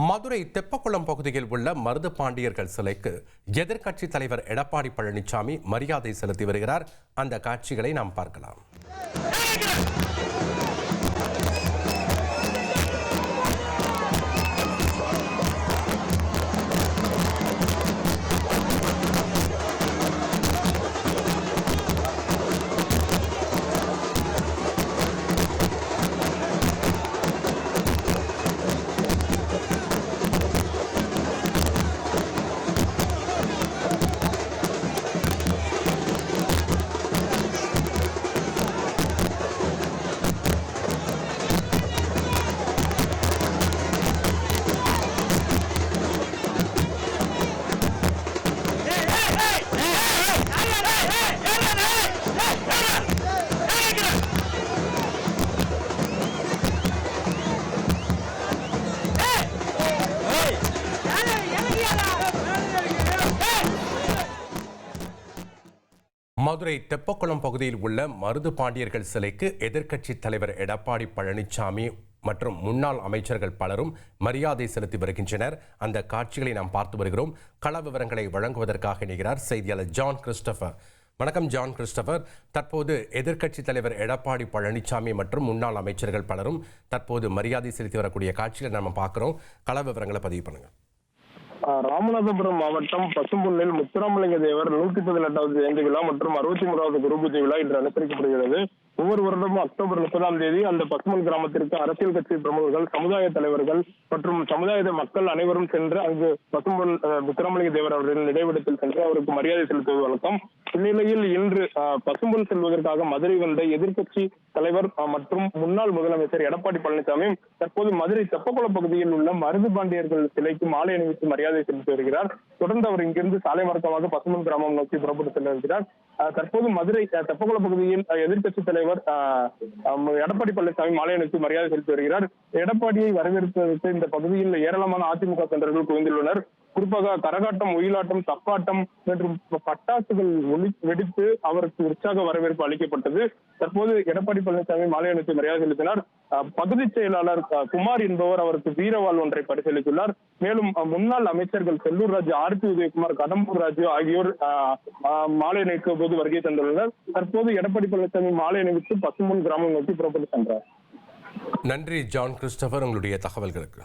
மதுரை தெப்பக்குளம் பகுதியில் உள்ள மருது பாண்டியர்கள் சிலைக்கு எதிர்க்கட்சி தலைவர் எடப்பாடி பழனிசாமி மரியாதை செலுத்தி வருகிறார். அந்த காட்சிகளை நாம் பார்க்கலாம். மதுரை தெப்பக்குளம் பகுதியில் உள்ள மருது பாண்டியர்கள் சிலைக்கு எதிர்க்கட்சி தலைவர் எடப்பாடி பழனிசாமி மற்றும் முன்னாள் அமைச்சர்கள் பலரும் மரியாதை செலுத்தி வருகின்றனர். அந்த காட்சிகளை நாம் பார்த்து வருகிறோம். கள விவரங்களை வழங்குவதற்காக இணைகிறார் செய்தியாளர் ஜான் கிறிஸ்டபர். வணக்கம் ஜான் கிறிஸ்டபர். தற்போது எதிர்க்கட்சி தலைவர் எடப்பாடி பழனிசாமி மற்றும் முன்னாள் அமைச்சர்கள் பலரும் தற்போது மரியாதை செலுத்தி வரக்கூடிய காட்சிகளை நம்ம பார்க்குறோம். கள விவரங்களை பதிவு பண்ணுங்கள் ராமநாதபுரம் மாவட்டம் பசும்பொன்னில் முத்துராமலிங்க தேவர் நூத்தி பதினெட்டாவது ஜெயந்தி விழா மற்றும் அறுபத்தி மூணாவது குரு பூஜை விழா இன்று அனுசரிக்கப்படுகிறது. ஒவ்வொரு வருடமும் அக்டோபர் முப்பதாம் தேதி அந்த பசுமன் கிராமத்திற்கு அரசியல் கட்சி பிரமுகர்கள் சமுதாய தலைவர்கள் மற்றும் சமுதாய மக்கள் அனைவரும் சென்று அங்கு பசும்பொன் ஆஹ் முத்துராமலிங்க தேவர் அவர்களின் நினைவிடத்தில் சென்று அவருக்கு மரியாதை செலுத்துவது வழக்கம். இந்நிலையில் இன்று ஆஹ் பசும்பொன் செல்வதற்காக மதுரை வந்த எதிர்க்கட்சி தலைவர் மற்றும் முன்னாள் முதலமைச்சர் எடப்பாடி பழனிசாமி தற்போது மதுரை தெப்பக்குளம் பகுதியில் உள்ள மருது பாண்டியர்கள் சிலைக்கு மாலை அணிவித்து மரியாதை செலுத்தி வருகிறார். தொடர்ந்து அவர் இங்கிருந்து சாலை மார்க்கமாக பசுமன் கிராமம் நோக்கி புறப்பட்டு செல்ல இருக்கிறார். தற்போது மதுரை ஆஹ் தெப்பக்குளம் பகுதியில் எதிர்க்கட்சி தலைவர் ஆஹ் எடப்பாடி பழனிசாமி மாலை அணிவித்து மரியாதை செலுத்தி வருகிறார். எடப்பாடியை வரவேற்பதற்கு இந்த பகுதியில் ஏராளமான அதிமுக தொண்டர்கள் குவிந்துள்ளனர். குறிப்பாக கரகாட்டம் ஒயிலாட்டம் தப்பாட்டம் மற்றும் பட்டாசுகள் ஒளி வெடித்து அவருக்கு உற்சாக வரவேற்பு அளிக்கப்பட்டது. தற்போது எடப்பாடி பழனிசாமி மாலை அணிவித்து மரியாதை செலுத்தினார். பகுதி செயலாளர் குமார் என்பவர் அவருக்கு வீரவாள் ஒன்றை பரிசீலித்துள்ளார் மேலும் முன்னாள் அமைச்சர்கள் செல்லூர் ராஜு ஆர்பி உதயகுமார் கடம்பூர் ராஜு ஆகியோர் மாலை அணிவிக்கும் போது வருகை தந்துள்ளனர். தற்போது எடப்பாடி பழனிசாமி மாலை அணிவித்து பசும்பொன் கிராமம் நோக்கி புறப்பட்டு சென்றார். நன்றி ஜான் கிறிஸ்டபர். உங்களுடைய தகவல்களுக்கு.